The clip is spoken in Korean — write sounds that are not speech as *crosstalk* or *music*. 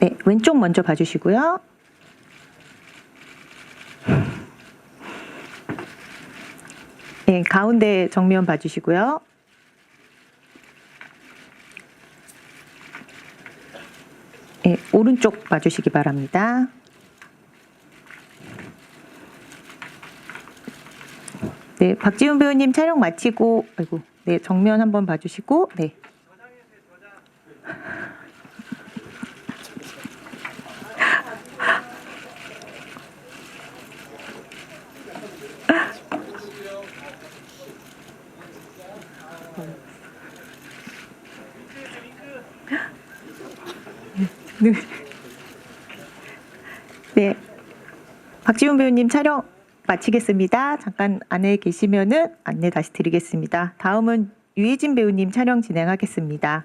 네, 왼쪽 먼저 봐주시고요. 네, 가운데 정면 봐주시고요. 네, 오른쪽 봐주시기 바랍니다. 네, 박지훈 배우님 촬영 마치고, 아이고, 네, 정면 한번 봐주시고, 네. 네. *laughs* 네. 박지훈 배우님 촬영 마치겠습니다. 잠깐 안에 계시면은 안내 다시 드리겠습니다. 다음은 유혜진 배우님 촬영 진행하겠습니다.